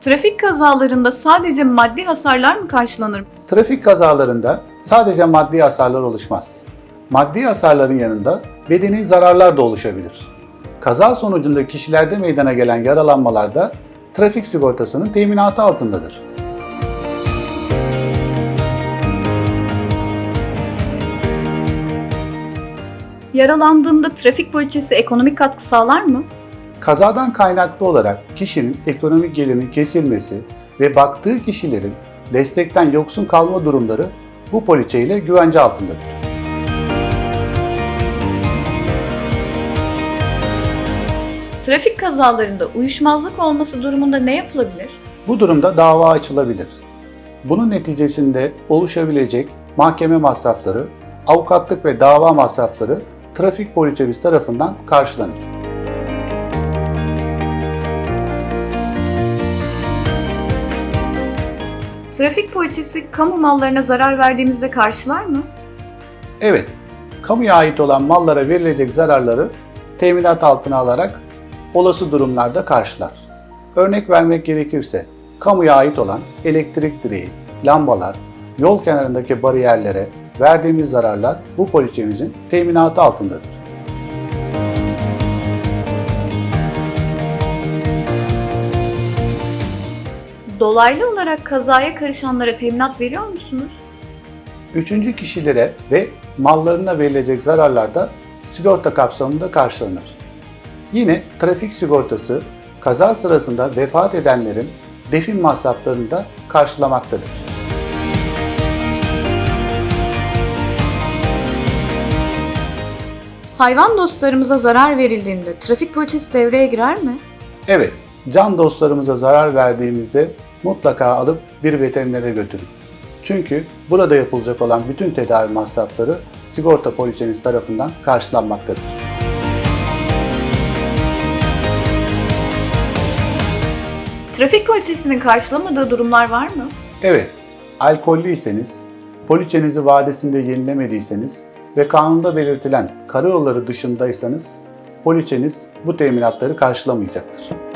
Trafik kazalarında sadece maddi hasarlar mı karşılanır? Trafik kazalarında sadece maddi hasarlar oluşmaz. Maddi hasarların yanında bedeni zararlar da oluşabilir. Kaza sonucunda kişilerde meydana gelen yaralanmalar da trafik sigortasının teminatı altındadır. Yaralandığında trafik poliçesi ekonomik katkı sağlar mı? Kazadan kaynaklı olarak kişinin ekonomik gelirinin kesilmesi ve baktığı kişilerin destekten yoksun kalma durumları bu poliçe ile güvence altındadır. Trafik kazalarında uyuşmazlık olması durumunda ne yapılabilir? Bu durumda dava açılabilir. Bunun neticesinde oluşabilecek mahkeme masrafları, avukatlık ve dava masrafları trafik poliçemiz tarafından karşılanır. Trafik poliçesi kamu mallarına zarar verdiğimizde karşılar mı? Evet, kamuya ait olan mallara verilecek zararları teminat altına alarak olası durumlarda karşılar. Örnek vermek gerekirse, kamuya ait olan elektrik direği, lambalar, yol kenarındaki bariyerlere verdiğimiz zararlar bu poliçemizin teminatı altındadır. Dolaylı olarak kazaya karışanlara teminat veriyor musunuz? Üçüncü kişilere ve mallarına verilecek zararlar da sigorta kapsamında karşılanır. Yine trafik sigortası kaza sırasında vefat edenlerin defin masraflarını da karşılamaktadır. Hayvan dostlarımıza zarar verildiğinde trafik poliçesi devreye girer mi? Evet, can dostlarımıza zarar verdiğimizde mutlaka alıp bir veterinere götürün. Çünkü burada yapılacak olan bütün tedavi masrafları sigorta poliçeniz tarafından karşılanmaktadır. Trafik poliçesinin karşılamadığı durumlar var mı? Evet, alkollüyseniz, poliçenizi vadesinde yenilemediyseniz ve kanunda belirtilen karayolları dışındaysanız poliçeniz bu teminatları karşılamayacaktır.